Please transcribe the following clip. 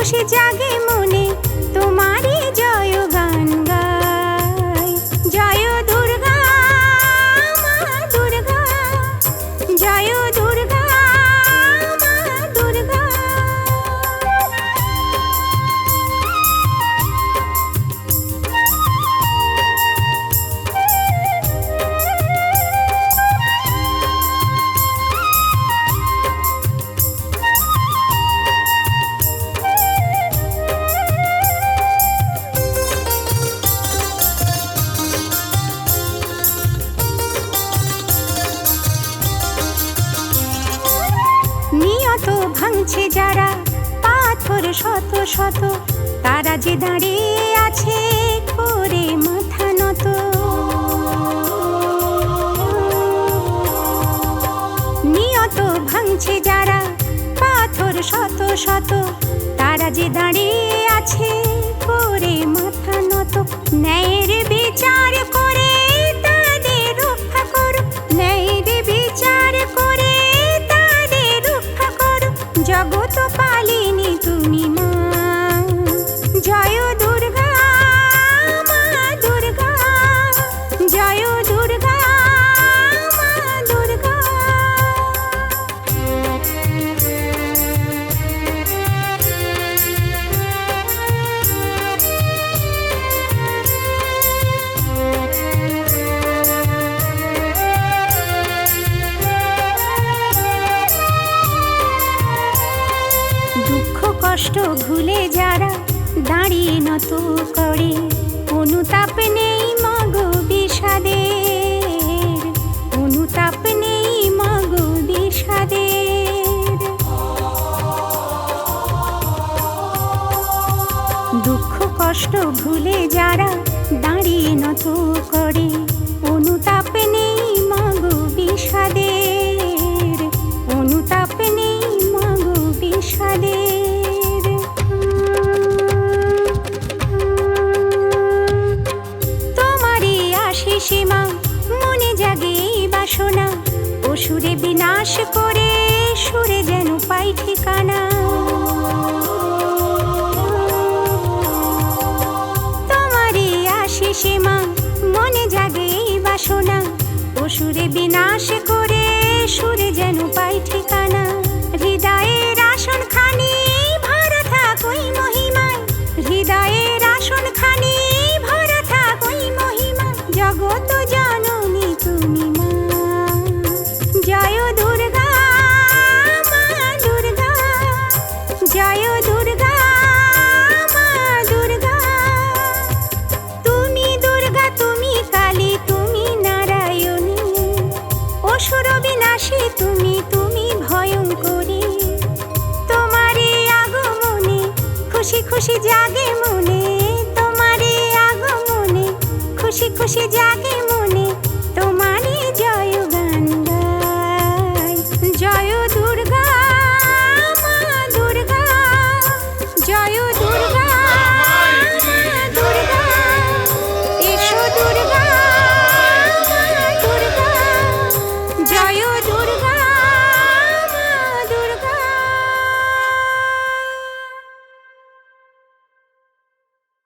খুশি জাগে মনে। তোমারই জয় ভাঙছে যারা পাথর শত শত, তারা যে দাঁড়িয়ে আছে করে মাথা নত। নিয়ত ভাঙছে যারা পাথর শত শত, তারা যে দাঁড়িয়ে আছে করে মাথা নত। ন্যায়ের যারা দাঁড়িয়ে নত করে, অনুতাপ নেই মগ বিষাদের। অনুতাপ নেই মগ বিষাদের। দুঃখ কষ্ট ভুলে যারা দাঁড়িয়ে নত করে, অনুতাপ নেই মগ বিষাদের। অনুতাপ নেই মগ বিষাদের। তোমারই আশিসে মা মনে জাগে বাসনা। অসুরে বিনাশ করে সুরে যেন পাই ঠিকানা। তোমারই আশিসে মা মনে জাগে বাসনা। অসুরে বিনাশ করে সুরে যেন পাই ঠিকানা। খুশি জাগে মনে তোমারে আগমনে খুশি খুশি জাগে